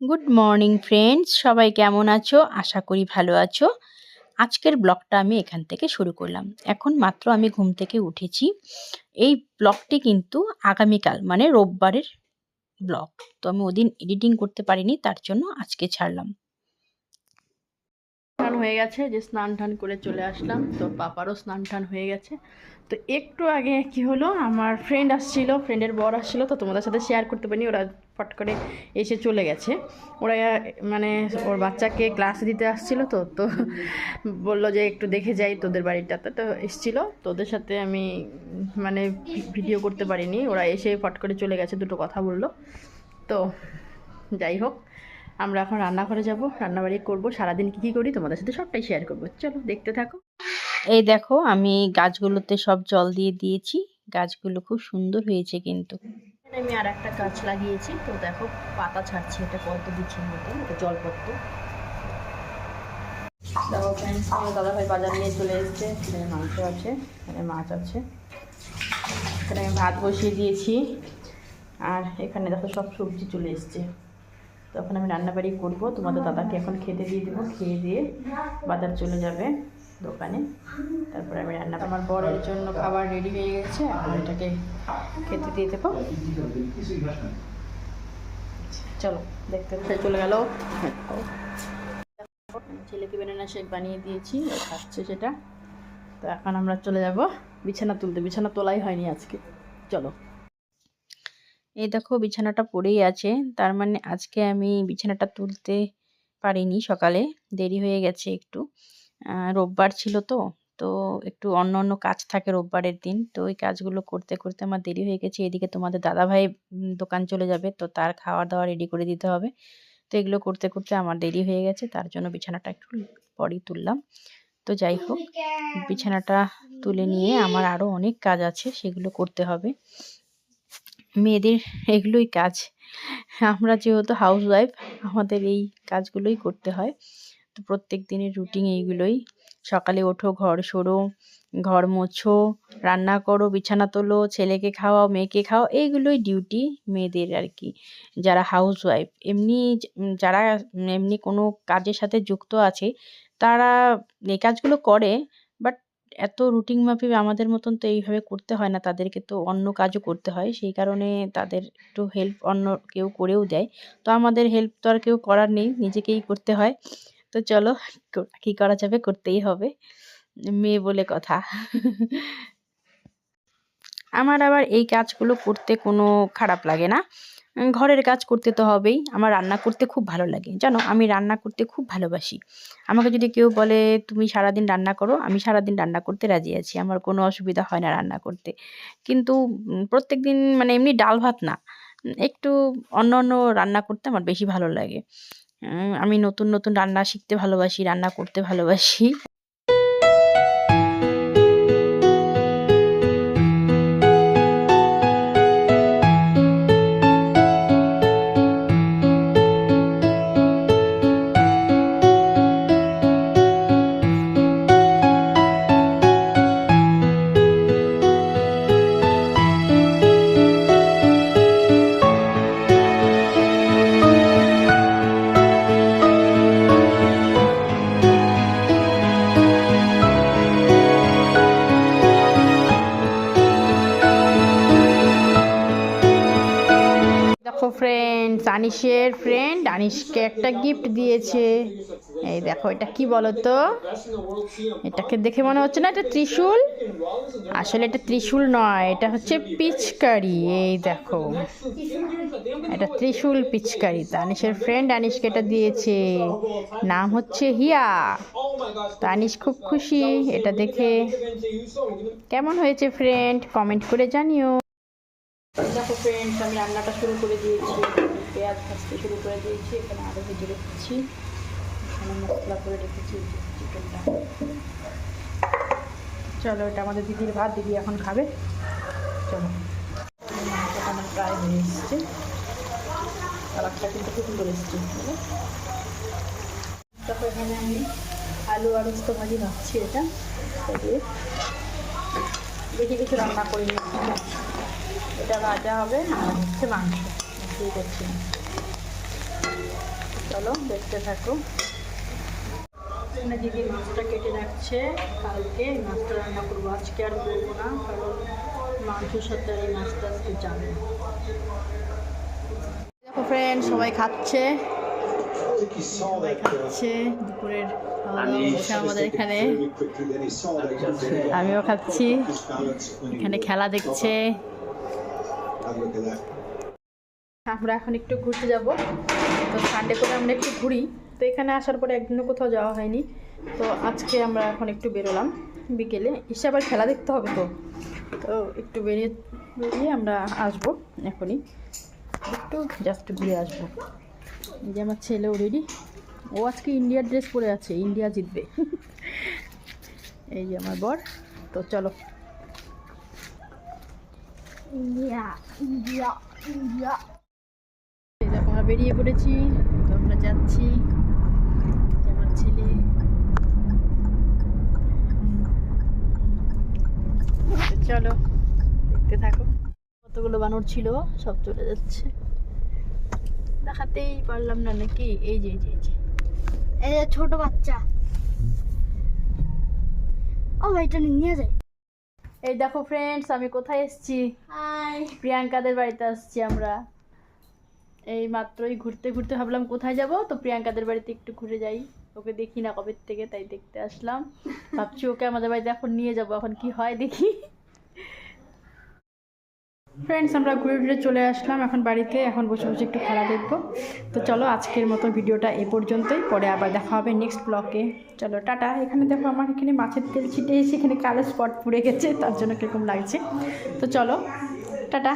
Good morning friends সবাই কেমন আছো? আশা করি ভালো আছো। আজকের ব্লগটা আমি এখান থেকে শুরু করলাম। এখন মাত্র আমি ঘুম থেকে উঠেছি। এই ব্লগটি কিন্তু আগামীকাল মানে রোববারের ব্লগ। তো আমি ওদিন এডিটিং করতে পারিনি, তার জন্য আজকে ছাড়লাম। স্নান হয়ে গেছে, যে স্নান টান করে চলে আসলাম। তো পাপারও স্নান টান হয়ে গেছে। তো একটু আগে কি হলো, আমার ফ্রেন্ড আসছিল ফ্রেন্ডের বর আসছিল, তো তোমাদের সাথে শেয়ার করতে পারিনি, ওরা ফট করে এসে চলে গেছে। ওরা মানে ওর বাচ্চাকে ক্লাস দিতে আসছিল তো তো বলল যে একটু দেখে যাই তোদের বাড়িটাতে। তো এসছিল, তোদের সাথে আমি মানে ভিডিও করতে পারিনি। ওরা এসে ফট করে চলে গেছে, দুটো কথা বলল। তো যাই হোক আমরা এখন রান্নাঘরে যাব রান্নাবাড়ি করব সারাদিন কী কী করি তোমাদের সাথে সবটাই শেয়ার করব। চলো দেখতে থাকো। এই দেখো আমি গাছগুলোতে সব জল দিয়ে দিয়েছি গাছগুলো খুব সুন্দর হয়েছে কিন্তু। আমি আর একটা গাছ লাগিয়েছি তো দেখো পাতা ছাড়ছে এটা কত দিচ্ছে মতো এটা জলপত্র দেখো ফ্রেন্ডস আমার দাদাভাই বাজার নিয়ে চলে এসছে এখানে মাংস আছে এখানে মাছ আছে। এখানে আমি ভাত বসিয়ে দিয়েছি আর এখানে দেখো সব সবজি চলে এসছে। তখন আমি রান্নাবাড়ি করব। তোমাদের দাদাকে এখন খেতে দিয়ে দেবো। খেয়ে দিয়ে বাজার চলে যাবে দোকানে। তারপরে আমি রান্না আমার বরের জন্য খাবার রেডি হয়ে গেছে। এখন এটাকে খেতে দিয়ে দেবো। চলো দেখতে চলে গেল। ছেলেকে বেনানা শেক বানিয়ে দিয়েছি। খাচ্ছে সেটা। তো এখন আমরা চলে যাব। বিছানা তুলতে। বিছানা তোলাই হয়নি আজকে। চলো। এই দেখো বিছানাটা পড়েই আছে। তার মানে আজকে আমি বিছানাটা তুলতে পারিনি সকালে, দেরি হয়ে গেছে একটু। রোববার ছিল তো তো একটু অন্য অন্য কাজ থাকে রোববারের দিন, তো ওই কাজগুলো করতে করতে আমার দেরি হয়ে গেছে। এদিকে তোমাদের দাদাভাই দোকান চলে যাবে, তো তার খাওয়া দাওয়া রেডি করে দিতে হবে। তো এগুলো করতে করতে আমার দেরি হয়ে গেছে, তার জন্য বিছানাটা একটু পরেই তুললাম। তো যাই হোক, বিছানাটা তুলে নিয়ে আমার আরও অনেক কাজ আছে, সেগুলো করতে হবে। মেয়েদের এগুলোই কাজ। আমরা যেহেতু হাউস ওয়াইফ আমাদের এই কাজগুলোই করতে হয়। তো প্রত্যেক দিনের রুটিন এইগুলোই। সকালে ওঠো, ঘর সরো, ঘর মোছো, রান্না করো, বিছানা তোলো, ছেলেকে খাওয়াও, মেয়েকে খাওয়াও, এইগুলোই ডিউটি মেয়েদের আর কি যারা হাউস ওয়াইফ এমনি যারা এমনি কোনো কাজের সাথে যুক্ত আছে, তারা এই কাজগুলো করে বাট এত রুটিন মাফিক আমাদের মতন তো এইভাবে করতে হয় না। তাদেরকে তো অন্য কাজও করতে হয়। সেই কারণে তাদের একটু হেল্প অন্য কেউ করেও দেয়। তো আমাদের হেল্প তো আর কেউ করার নেই, নিজেকেই করতে হয়। তো চলো, কি করা যাবে করতেই হবে। মেয়ে বলে কথা। আমার আবার এই কাজগুলো করতে কোনো খারাপ লাগে না। ঘরের কাজ করতে তো হবেই। আমার রান্না করতে খুব ভালো লাগে। জানো, আমি রান্না করতে খুব ভালোবাসি। আমাকে যদি কেউ বলে, তুমি সারাদিন রান্না করো, আমি সারাদিন রান্না করতে রাজি আছি। আমার কোনো অসুবিধা হয় না রান্না করতে। কিন্তু প্রত্যেক দিন মানে এমনি ডাল ভাত না। একটু অন্য অন্য রান্না করতে আমার বেশি ভালো লাগে। আমি নতুন নতুন রান্না শিখতে ভালোবাসি, রান্না করতে ভালোবাসি। দেখো ফ্রেন্ড আনিসের ফ্রেন্ড আনিসকে একটা গিফট দিয়েছে। এই দেখো, এটা কি বলো তো এটাকে দেখে মনে হচ্ছে না এটা ত্রিশূল? আসলে এটা ত্রিশূল নয়, এটা হচ্ছে পিচকারি। এই দেখো, এটা ত্রিশূল পিচকারি। তো আনিসের ফ্রেন্ড আনিসকে এটা দিয়েছে। নাম হচ্ছে হিয়া। তো আনিস খুব খুশি, এটা দেখে। কেমন হয়েছে ফ্রেন্ড কমেন্ট করে জানিও। দেখো ফ্রেন্ডস আমি রান্নাটা শুরু করে দিয়েছি, পেঁয়াজ ভাজতে শুরু করে দিয়েছি, এখানে আরও ভেজে রেখেছি, এখানে মশলা করে রেখেছি চিকেনটা। চলো, এটা আমাদের দিদির ভাত, দিদি এখন খাবে। চলো। আমার প্রায় হয়ে এসছে। কালারটা কিন্তু খুব সুন্দর এসছে দেখো, এখানে আমি আলু আর উস্তো ভাজি ভাবছি এটা। দিয়ে বেশি কিছু রান্না করিনি এটা ভাজা হবে আর হচ্ছে মাংস। কিছুই করছি চলো দেখতে থাকো। এখানে দিদি মাছটা কেটে রাখছে। কালকে মাছটা রান্না করব। আজকে আর করব না কারণ মাংসের সাথে এই মাছটা আজকে যাবে দেখো ফ্রেন্ড সবাই খাচ্ছে। সবাই খাচ্ছে। দুপুরের আমাদের এখানে। আমিও খাচ্ছি। এখানে খেলা দেখছে। আমরা এখন একটু ঘুরতে যাব। তো সানডে করে আমরা একটু ঘুরি। তো এখানে আসার পরে একদিনও কোথাও যাওয়া হয়নি। তো আজকে আমরা এখন একটু বেরোলাম বিকেলে। এসে আবার খেলা দেখতে হবে তো। তো একটু বেরিয়ে বেরিয়ে আমরা আসব এখনই। একটু জাস্ট ঘুরে আসব। এই যে আমার ছেলেও রেডি ও আজকে ইন্ডিয়ার ড্রেস পরে আছে। ইন্ডিয়া জিতবে। এই যে আমার বর। তো চলো ইন্ডিয়া ইন্ডিয়া ইন্ডিয়া এই দেখো আমরা বেরিয়ে পড়েছি। তো আমরা যাচ্ছি। আমার ছেলে। চলো দেখতে থাকো। কতগুলো বানর ছিল সব চলে যাচ্ছে। দেখাতেই পারলাম না নাকি। এই যে এই যে এই যে। এই যে ছোট বাচ্চা। ও ভাইটা নিয়ে যায় এই দেখো ফ্রেন্ডস আমি কোথায় এসেছি? প্রিয়াঙ্কাদের বাড়িতে আসছি আমরা। এই মাত্রই ঘুরতে ঘুরতে ভাবলাম কোথায় যাব তো প্রিয়াঙ্কাদের বাড়িতে একটু ঘুরে যাই। ওকে দেখি না কবে থেকে তাই দেখতে আসলাম। ভাবছি ওকে আমাদের বাড়িতে এখন নিয়ে যাব এখন কি হয় দেখি। ফ্রেন্ডস আমরা ঘুরে ঘুরে চলে আসলাম এখন বাড়িতে, এখন বসে বসে একটু খেলা দেখব। তো চলো আজকের মতো ভিডিওটা এ পর্যন্তই, পরে আবার দেখা হবে নেক্সট ব্লকে চলো, টাটা। এখানে দেখো আমার এখানে মাছের তেল ছিটে এসে এখানে কালো স্পট পুড়ে গেছে, তার জন্য কীরকম লাগছে। তো চলো, টাটা।